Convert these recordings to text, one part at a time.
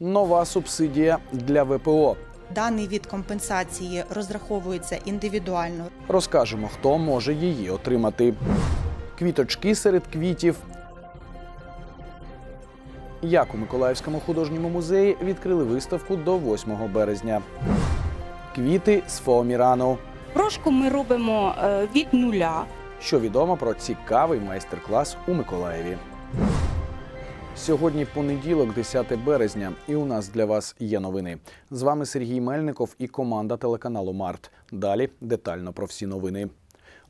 Нова субсидія для ВПО. Даний від компенсації розраховується індивідуально. Розкажемо, хто може її отримати. Квіточки серед квітів. Як у Миколаївському художньому музеї відкрили виставку до 8 березня. Квіти з фоамірану. Брошку ми робимо е, від нуля. Що відомо про цікавий майстер-клас у Миколаєві. Сьогодні понеділок, 10 березня, і у нас для вас є новини. З вами Сергій Мельников і команда телеканалу Март. Далі детально про всі новини.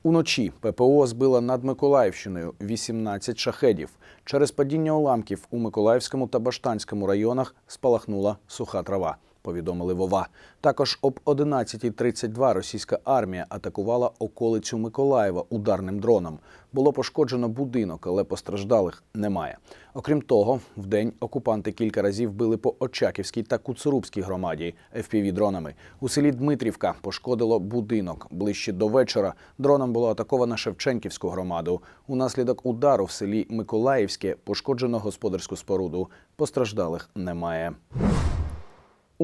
Уночі ППО збила над Миколаївщиною 18 шахедів. Через падіння уламків у Миколаївському та Баштанському районах спалахнула суха трава. Повідомили Вова. Також об 11.32 російська армія атакувала околицю Миколаєва ударним дроном. Було пошкоджено будинок, але постраждалих немає. Окрім того, вдень окупанти кілька разів били по Очаківській та Куцурубській громаді fpv дронами. У селі Дмитрівка пошкодило будинок. Ближче до вечора дроном було атаковано Шевченківську громаду. Унаслідок удару в селі Миколаївське пошкоджено господарську споруду. Постраждалих немає.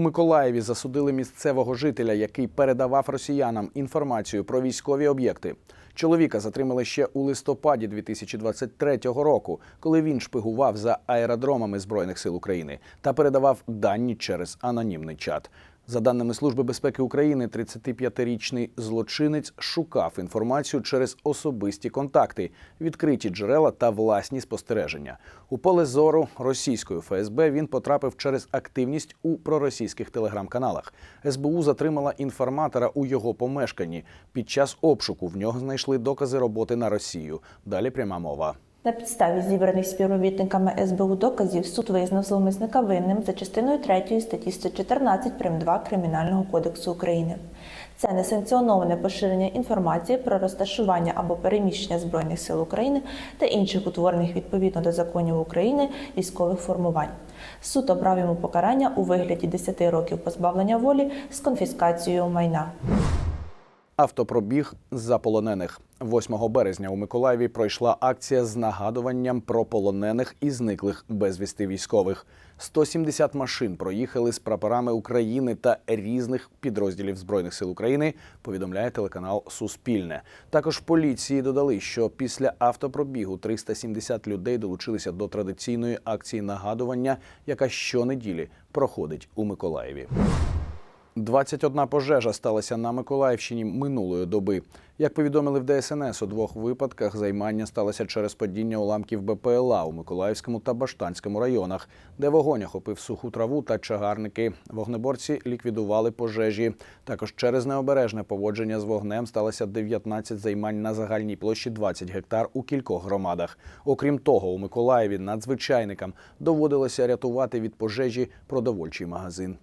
У Миколаєві засудили місцевого жителя, який передавав росіянам інформацію про військові об'єкти. Чоловіка затримали ще у листопаді 2023 року, коли він шпигував за аеродромами збройних сил України та передавав дані через анонімний чат. За даними Служби безпеки України, 35-річний злочинець шукав інформацію через особисті контакти, відкриті джерела та власні спостереження. У поле зору російської ФСБ він потрапив через активність у проросійських телеграм-каналах. СБУ затримала інформатора у його помешканні. Під час обшуку в нього знайшли докази роботи на Росію. Далі пряма мова. На підставі зібраних співробітниками СБУ доказів суд визнав зловмисника винним за частиною 3 статті 114 прим. 2 Кримінального кодексу України. Це несанкціоноване поширення інформації про розташування або переміщення збройних сил України та інших утворених відповідно до законів України військових формувань. Суд обрав йому покарання у вигляді 10 років позбавлення волі з конфіскацією майна. Автопробіг за полонених 8 березня у Миколаєві пройшла акція з нагадуванням про полонених і зниклих безвісти військових. 170 машин проїхали з прапорами України та різних підрозділів збройних сил України. Повідомляє телеканал Суспільне. Також поліції додали, що після автопробігу 370 людей долучилися до традиційної акції нагадування, яка щонеділі проходить у Миколаєві. 21 пожежа сталася на Миколаївщині минулої доби. Як повідомили в ДСНС, у двох випадках займання сталося через падіння уламків БПЛА у Миколаївському та Баштанському районах, де вогонь охопив суху траву та чагарники. Вогнеборці ліквідували пожежі. Також через необережне поводження з вогнем сталося 19 займань на загальній площі 20 гектар у кількох громадах. Окрім того, у Миколаєві надзвичайникам доводилося рятувати від пожежі продовольчий магазин.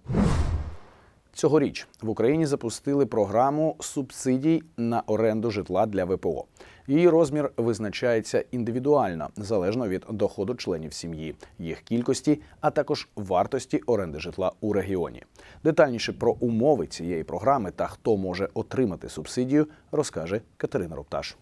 Цьогоріч в Україні запустили програму субсидій на оренду житла для ВПО. Її розмір визначається індивідуально, залежно від доходу членів сім'ї, їх кількості, а також вартості оренди житла у регіоні. Детальніше про умови цієї програми та хто може отримати субсидію, розкаже Катерина Рупташ.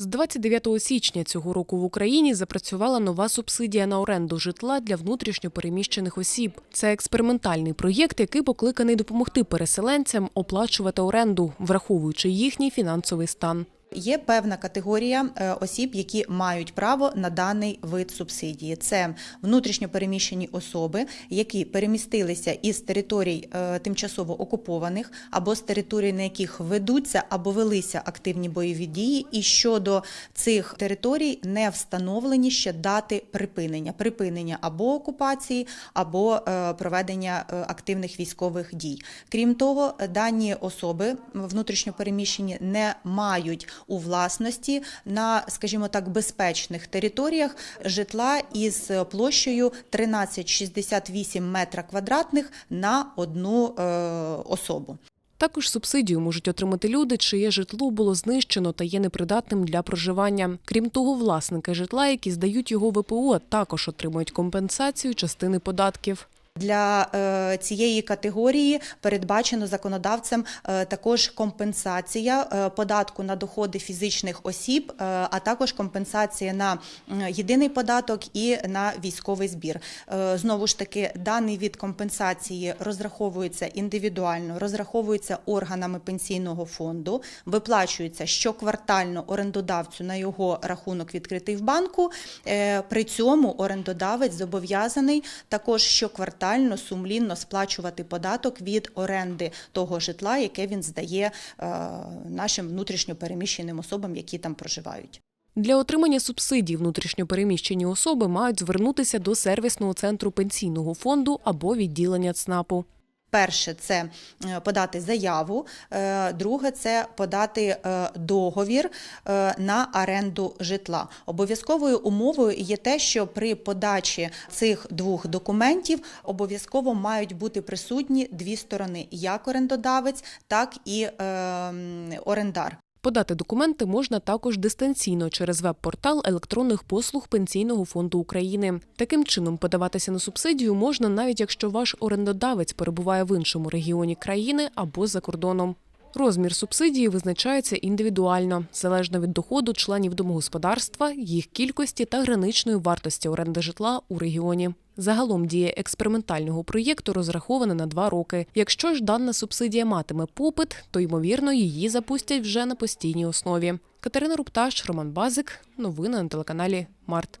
З 29 січня цього року в Україні запрацювала нова субсидія на оренду житла для внутрішньопереміщених осіб. Це експериментальний проєкт, який покликаний допомогти переселенцям оплачувати оренду, враховуючи їхній фінансовий стан. Є певна категорія е, осіб, які мають право на даний вид субсидії. Це внутрішньо переміщені особи, які перемістилися із територій е, тимчасово окупованих або з територій, на яких ведуться або велися активні бойові дії, і щодо цих територій не встановлені ще дати припинення, припинення або окупації, або е, проведення активних військових дій. Крім того, дані особи внутрішньо переміщені не мають у власності на, скажімо так, безпечних територіях житла із площею 13,68 метра квадратних на одну е, особу. Також субсидію можуть отримати люди, чиє житло було знищено та є непридатним для проживання. Крім того, власники житла, які здають його ВПО, також отримують компенсацію частини податків. Для е, цієї категорії передбачено законодавцем е, також компенсація е, податку на доходи фізичних осіб, а також компенсація на єдиний податок і на військовий збір. Знову ж таки, даний від компенсації розраховується індивідуально, розраховується органами пенсійного фонду, виплачується щоквартально орендодавцю на його рахунок відкритий в банку. При цьому орендодавець зобов'язаний також щоквартально сумлінно сплачувати податок від оренди того житла, яке він здає е, нашим внутрішньопереміщеним особам, які там проживають. Для отримання субсидій внутрішньопереміщені особи мають звернутися до сервісного центру пенсійного фонду або відділення ЦНАПу. Перше це е, подати заяву, е, друге це подати е, договір е, на оренду житла. Обов'язковою умовою є те, що при подачі цих двох документів обов'язково мають бути присутні дві сторони: як орендодавець, так і е, орендар. Подати документи можна також дистанційно через веб-портал електронних послуг Пенсійного фонду України. Таким чином, подаватися на субсидію можна навіть якщо ваш орендодавець перебуває в іншому регіоні країни або за кордоном. Розмір субсидії визначається індивідуально, залежно від доходу членів домогосподарства, їх кількості та граничної вартості оренди житла у регіоні. Загалом дія експериментального проєкту розрахована на два роки. Якщо ж дана субсидія матиме попит, то ймовірно її запустять вже на постійній основі. Катерина Рупташ, Роман Базик. Новини на телеканалі Март.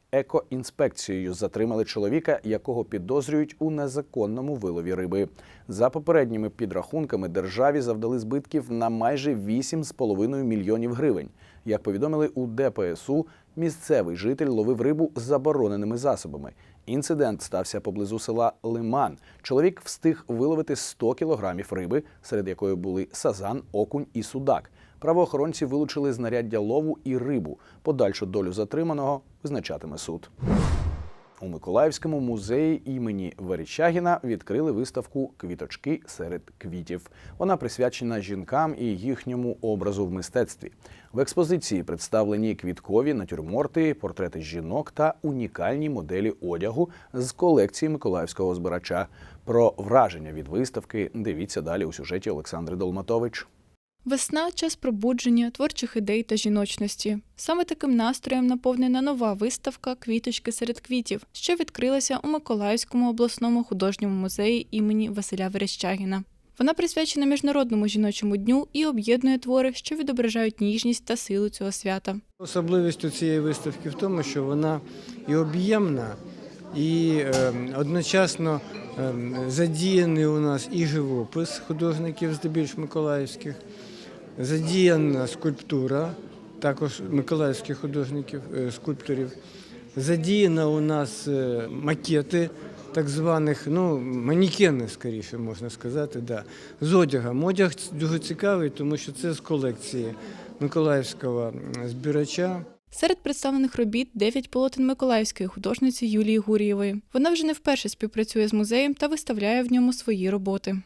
екоінспекцією затримали чоловіка, якого підозрюють у незаконному вилові риби. За попередніми підрахунками державі завдали збитків на майже 8,5 мільйонів гривень. Як повідомили у ДПСУ, місцевий житель ловив рибу забороненими засобами. Інцидент стався поблизу села Лиман. Чоловік встиг виловити 100 кілограмів риби, серед якої були сазан, окунь і судак. Правоохоронці вилучили знаряддя лову і рибу. Подальшу долю затриманого визначатиме суд. У Миколаївському музеї імені Верещагіна відкрили виставку Квіточки серед квітів. Вона присвячена жінкам і їхньому образу в мистецтві. В експозиції представлені квіткові натюрморти, портрети жінок та унікальні моделі одягу з колекції миколаївського збирача. Про враження від виставки дивіться далі у сюжеті Олександри Долматович. Весна час пробудження, творчих ідей та жіночності. Саме таким настроєм наповнена нова виставка Квіточки серед квітів, що відкрилася у Миколаївському обласному художньому музеї імені Василя Верещагіна. Вона присвячена міжнародному жіночому дню і об'єднує твори, що відображають ніжність та силу цього свята. Особливістю цієї виставки в тому, що вона і об'ємна, і е, одночасно е, задіяний у нас і живопис художників, здебільш миколаївських, задіяна скульптура, також миколаївських художників, е, скульпторів. Задіяна у нас е, макети так званих, ну, манікени, скоріше можна сказати, да, з одягом. Одяг дуже цікавий, тому що це з колекції миколаївського м, збирача. Серед представлених робіт дев'ять полотен миколаївської художниці Юлії Гурієвої. Вона вже не вперше співпрацює з музеєм та виставляє в ньому свої роботи.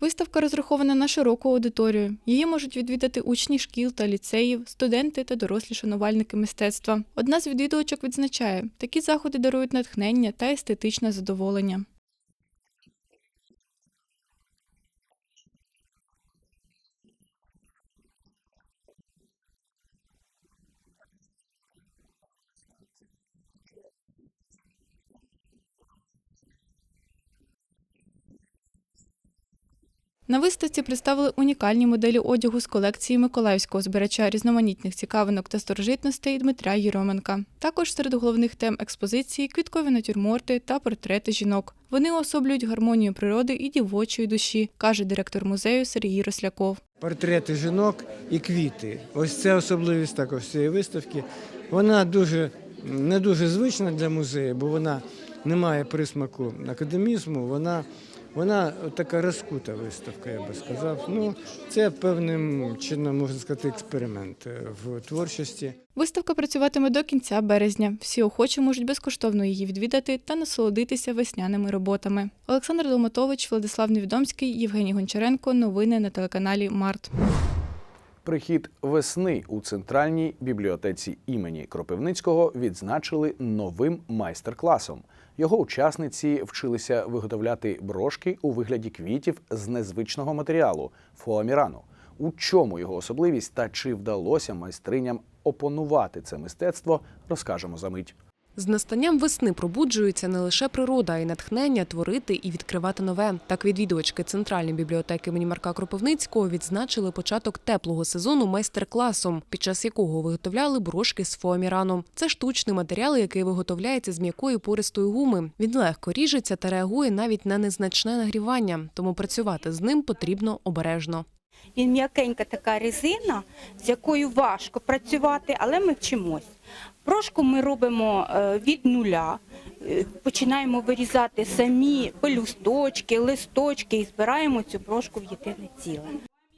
Виставка розрахована на широку аудиторію. Її можуть відвідати учні шкіл та ліцеїв, студенти та дорослі шанувальники мистецтва. Одна з відвідувачок відзначає, такі заходи дарують натхнення та естетичне задоволення. На виставці представили унікальні моделі одягу з колекції Миколаївського збирача різноманітних цікавинок та старожитностей Дмитра Єроменка. Також серед головних тем експозиції квіткові натюрморти та портрети жінок. Вони уособлюють гармонію природи і дівочої душі, каже директор музею Сергій Росляков. Портрети жінок і квіти. Ось це особливість також цієї виставки. Вона дуже не дуже звична для музею, бо вона не має присмаку академізму. Вона, вона така розкута виставка, я би сказав. Ну, це певним чином можна сказати експеримент е, в творчості. Виставка працюватиме до кінця березня. Всі охочі можуть безкоштовно її відвідати та насолодитися весняними роботами. Олександр Долматович, Владислав Невідомський, Євгеній Гончаренко. Новини на телеканалі Март. Прихід весни у центральній бібліотеці імені Кропивницького відзначили новим майстер-класом. Його учасниці вчилися виготовляти брошки у вигляді квітів з незвичного матеріалу фоамірану. У чому його особливість та чи вдалося майстриням опанувати це мистецтво, розкажемо за мить. З настанням весни пробуджується не лише природа, а й натхнення творити і відкривати нове. Так відвідувачки центральної бібліотеки імені Марка Кропивницького відзначили початок теплого сезону майстер-класом, під час якого виготовляли брошки з фоамірану. Це штучний матеріал, який виготовляється з м'якої пористої гуми. Він легко ріжеться та реагує навіть на незначне нагрівання, тому працювати з ним потрібно обережно. Він м'якенька така резина, з якою важко працювати, але ми вчимось. Прошку ми робимо е, від нуля, Е, починаємо вирізати самі пелюсточки, листочки і збираємо цю прошку в єдине ціле.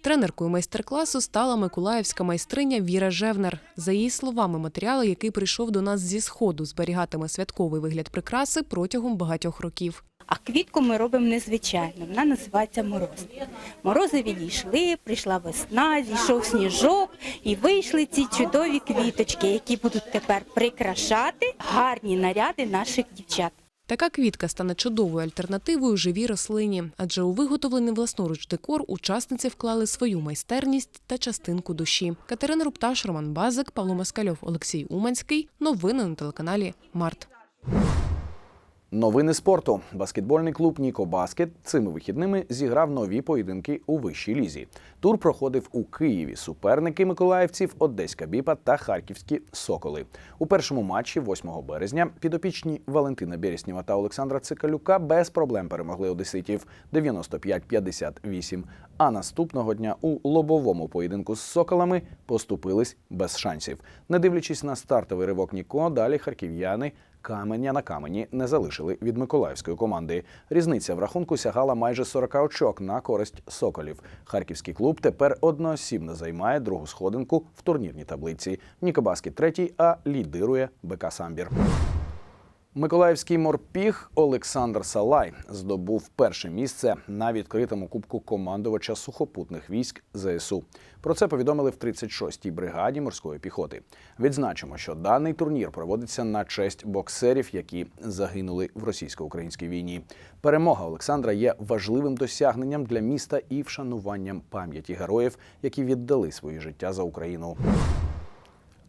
Тренеркою майстер-класу стала миколаївська майстриня Віра Жевнер. За її словами, матеріал, який прийшов до нас зі сходу, зберігатиме святковий вигляд прикраси протягом багатьох років. А квітку ми робимо незвичайно. Вона називається мороз. Морози відійшли, прийшла весна, зійшов сніжок, і вийшли ці чудові квіточки, які будуть тепер прикрашати гарні наряди наших дівчат. Така квітка стане чудовою альтернативою живій рослині, адже у виготовлений власноруч декор учасниці вклали свою майстерність та частинку душі. Катерина Рупташ, Роман Базик, Павло Москальов, Олексій Уманський. Новини на телеканалі Март. Новини спорту. Баскетбольний клуб Ніко Баскет цими вихідними зіграв нові поєдинки у вищій лізі. Тур проходив у Києві. Суперники миколаївців Одеська Біпа та Харківські Соколи. У першому матчі, 8 березня, підопічні Валентина Береснєва та Олександра Цикалюка без проблем перемогли одеситів 95-58. А наступного дня у лобовому поєдинку з соколами поступились без шансів. Не дивлячись на стартовий ривок Ніко, далі харків'яни каменя на камені не залишили від миколаївської команди. Різниця в рахунку сягала майже 40 очок на користь соколів. Харківський клуб тепер одноосібно займає другу сходинку в турнірній таблиці. Нікобаски третій, а лідирує БК Самбір. Миколаївський морпіг Олександр Салай здобув перше місце на відкритому кубку командувача сухопутних військ ЗСУ. Про це повідомили в 36-й бригаді морської піхоти. Відзначимо, що даний турнір проводиться на честь боксерів, які загинули в російсько-українській війні. Перемога Олександра є важливим досягненням для міста і вшануванням пам'яті героїв, які віддали свої життя за Україну.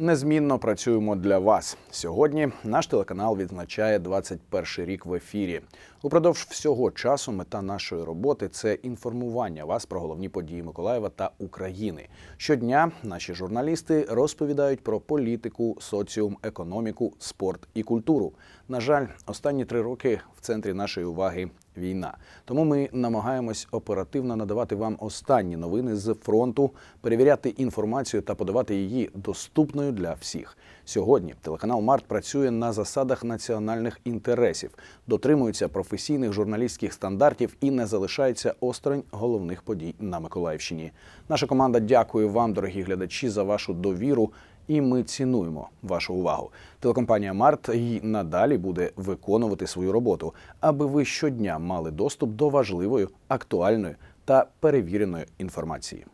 Незмінно працюємо для вас. Сьогодні наш телеканал відзначає 21 рік в ефірі. Упродовж всього часу мета нашої роботи це інформування вас про головні події Миколаєва та України. Щодня наші журналісти розповідають про політику, соціум, економіку, спорт і культуру. На жаль, останні три роки в центрі нашої уваги війна. Тому ми намагаємось оперативно надавати вам останні новини з фронту, перевіряти інформацію та подавати її доступною для всіх. Сьогодні телеканал Март працює на засадах національних інтересів, дотримується професійних журналістських стандартів і не залишається осторонь головних подій на Миколаївщині. Наша команда дякує вам, дорогі глядачі, за вашу довіру. І ми цінуємо вашу увагу. Телекомпанія Март і надалі буде виконувати свою роботу, аби ви щодня мали доступ до важливої, актуальної та перевіреної інформації.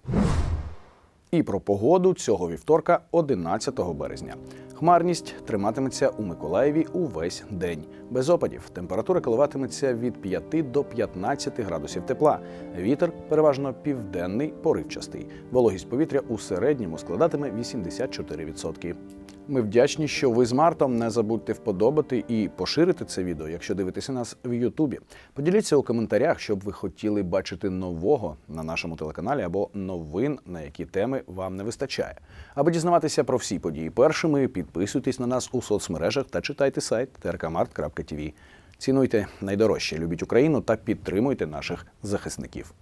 І про погоду цього вівторка, 11 березня. Хмарність триматиметься у Миколаєві увесь день. Без опадів температура коливатиметься від 5 до 15 градусів тепла. Вітер переважно південний, поривчастий. Вологість повітря у середньому складатиме 84%. Ми вдячні, що ви з Мартом. Не забудьте вподобати і поширити це відео, якщо дивитеся нас в Ютубі. Поділіться у коментарях, що б ви хотіли бачити нового на нашому телеканалі або новин, на які теми вам не вистачає. Аби дізнаватися про всі події першими, підписуйтесь на нас у соцмережах та читайте сайт trkmart.tv. Цінуйте найдорожче, любіть Україну та підтримуйте наших захисників.